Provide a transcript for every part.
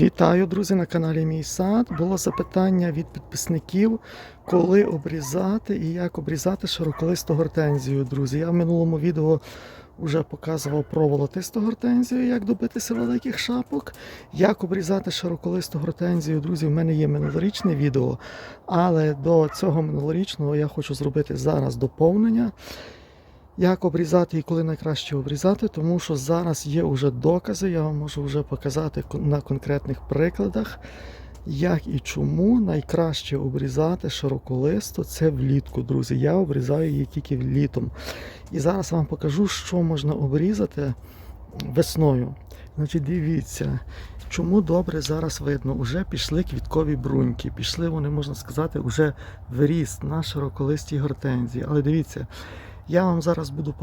Вітаю, друзі, на каналі Мій Сад. Було запитання від підписників, коли обрізати і як обрізати широколисту гортензію. Друзі, я в минулому відео вже показував про волотисту гортензію, як добитися великих шапок. Як обрізати широколисту гортензію, друзі, в мене є минулорічне відео, але до цього минулорічного я хочу зробити зараз доповнення. Як обрізати і коли найкраще обрізати, тому що зараз є вже докази, я вам можу вже показати на конкретних прикладах, як і чому найкраще обрізати широколисту це влітку, друзі. Я обрізаю її тільки літом. І зараз вам покажу, що можна обрізати весною. Значить, дивіться, чому добре зараз видно, вже пішли квіткові бруньки, пішли вони, можна сказати, вже в на широколистій гортензії. Але дивіться, я вам зараз буду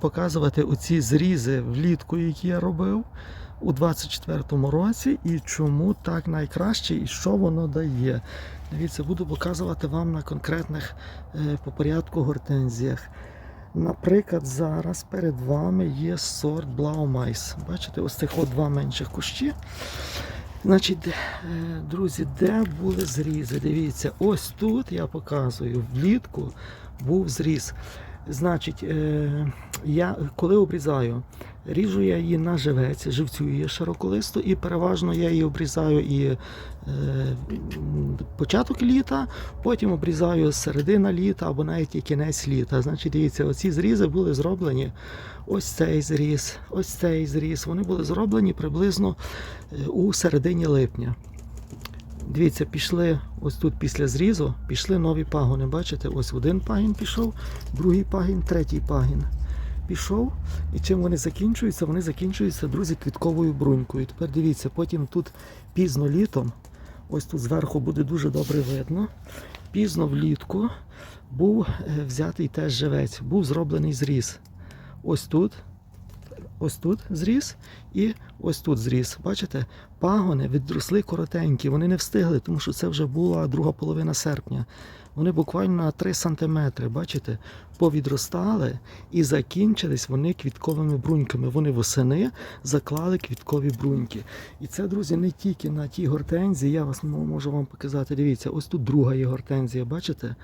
показувати оці зрізи влітку, які я робив у 24-му році, і чому так найкраще, і що воно дає. Дивіться, буду показувати вам на конкретних е, по порядку гортензіях. Наприклад, зараз перед вами є сорт Блаумайс. Бачите, ось цих два менших кущі. Значить, е, друзі, де були зрізи? Дивіться, ось тут я показую влітку був зріз. Значить, е, я коли обрізаю, ріжу я її на живець, живцю її широколисту, і переважно я її обрізаю і е, початок літа, потім обрізаю середина літа або навіть і кінець літа. Значить, дивіться, оці зрізи були зроблені. Ось цей зріз, ось цей зріз. Вони були зроблені приблизно е, у середині липня. Дивіться, пішли ось тут після зрізу, пішли нові пагони. Бачите, ось один пагін пішов, другий пагін, третій пагін пішов. І чим вони закінчуються? Вони закінчуються, друзі, квітковою брунькою. Тепер дивіться, потім тут пізно літом, ось тут зверху буде дуже добре видно. Пізно влітку був е, взятий теж живець, був зроблений зріз. Ось тут, ось тут зріз і ось тут зріз. Бачите, пагони відросли коротенькі, вони не встигли, тому що це вже була друга половина серпня. Вони буквально на 3 см, бачите, повідростали і закінчились вони квітковими бруньками. Вони восени заклали квіткові бруньки. І це, друзі, не тільки на тій гортензії. Я вас можу вам показати. Дивіться, ось тут друга є гортензія, бачите?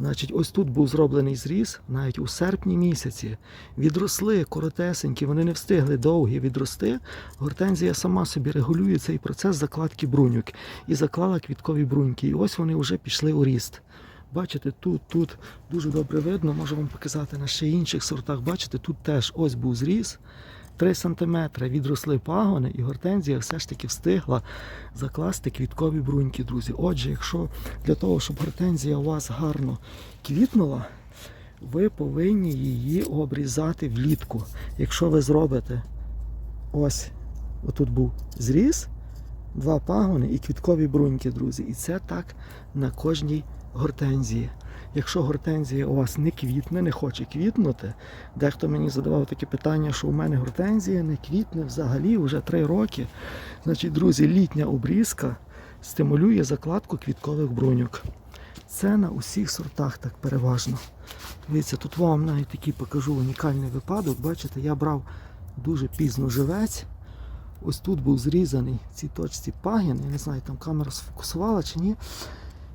Значить, ось тут був зроблений зріз навіть у серпні місяці. Відросли коротесенькі, вони не встигли довгі відрости. Гортензія сама собі регулює цей процес закладки бруньок і заклала квіткові бруньки. І ось вони вже пішли у ріст. Бачите, тут, тут дуже добре видно, можу вам показати на ще інших сортах. Бачите, тут теж ось був зріз. 3 см відросли пагони, і гортензія все ж таки встигла закласти квіткові бруньки, друзі. Отже, якщо для того, щоб гортензія у вас гарно квітнула, ви повинні її обрізати влітку. Якщо ви зробите ось, отут був зріз, два пагони і квіткові бруньки, друзі. І це так на кожній гортензії. Якщо гортензія у вас не квітне, не хоче квітнути, дехто мені задавав таке питання, що у мене гортензія не квітне взагалі вже 3 роки. Значить, друзі, літня обрізка стимулює закладку квіткових бруньок. Це на усіх сортах так переважно. Дивіться, тут вам навіть такий покажу унікальний випадок. Бачите, я брав дуже пізно живець. Ось тут був зрізаний в цій точці пагін. Я не знаю, там камера сфокусувала чи ні.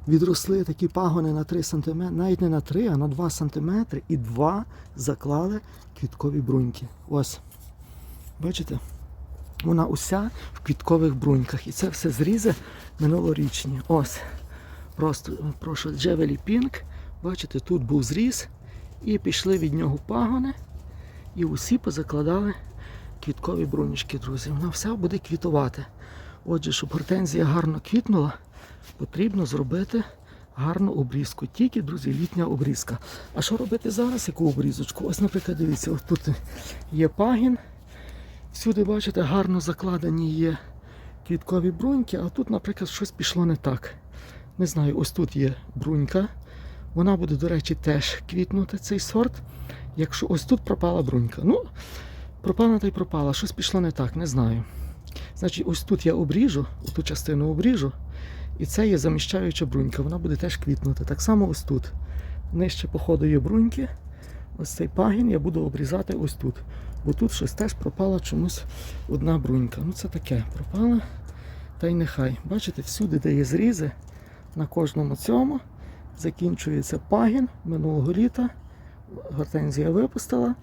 Відросли такі пагони на 3 см, навіть не на 3, а на 2 см, і два заклали квіткові бруньки. Ось. Бачите? Вона уся в квіткових бруньках. І це все зрізи минулорічні. Ось. Просто прошу Джевелі Пінк. Бачите, тут був зріз, і пішли від нього пагони, і усі позакладали квіткові брунічки, друзі. Вона все буде квітувати. Отже, щоб гортензія гарно квітнула, потрібно зробити гарну обрізку. Тільки, друзі, літня обрізка. А що робити зараз? Яку обрізочку? Ось, наприклад, дивіться, ось тут є пагін. Всюди, бачите, гарно закладені є квіткові бруньки, а тут, наприклад, щось пішло не так. Не знаю, ось тут є брунька. Вона буде, до речі, теж квітнути цей сорт. Якщо ось тут пропала брунька. Ну, пропала та й пропала. Щось пішло не так, не знаю. Значить, ось тут я обріжу, ту частину обріжу, і це є заміщаюча брунька. Вона буде теж квітнути. Так само ось тут. Нижче по ходу є бруньки. Ось цей пагін я буду обрізати ось тут. Бо тут щось теж пропала чомусь одна брунька. Ну це таке, пропала. Та й нехай. Бачите, всюди, де є зрізи, на кожному цьому закінчується пагін минулого літа. Гортензія випустила.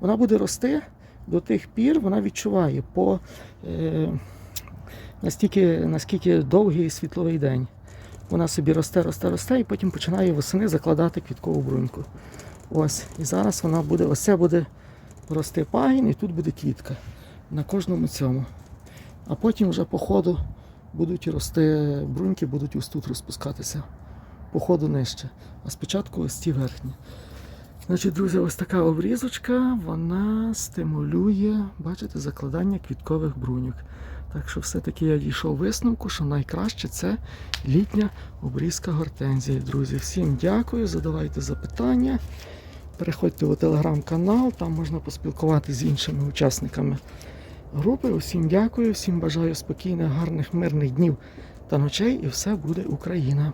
Вона буде рости до тих пір, вона відчуває по е, настільки, наскільки довгий світловий день. Вона собі росте, росте, росте, і потім починає восени закладати квіткову бруньку. Ось. І зараз вона буде, ось це буде рости пагін, і тут буде квітка на кожному цьому. А потім вже по ходу будуть рости бруньки, будуть ось тут розпускатися. По ходу нижче. А спочатку ось ці верхні. Значить, друзі, ось така обрізочка, вона стимулює, бачите, закладання квіткових бруньок. Так що все-таки я дійшов висновку, що найкраще це літня обрізка гортензії. Друзі, всім дякую, задавайте запитання. Переходьте у телеграм-канал, там можна поспілкуватися з іншими учасниками групи. Усім дякую, всім бажаю спокійних, гарних, мирних днів та ночей, і все буде Україна.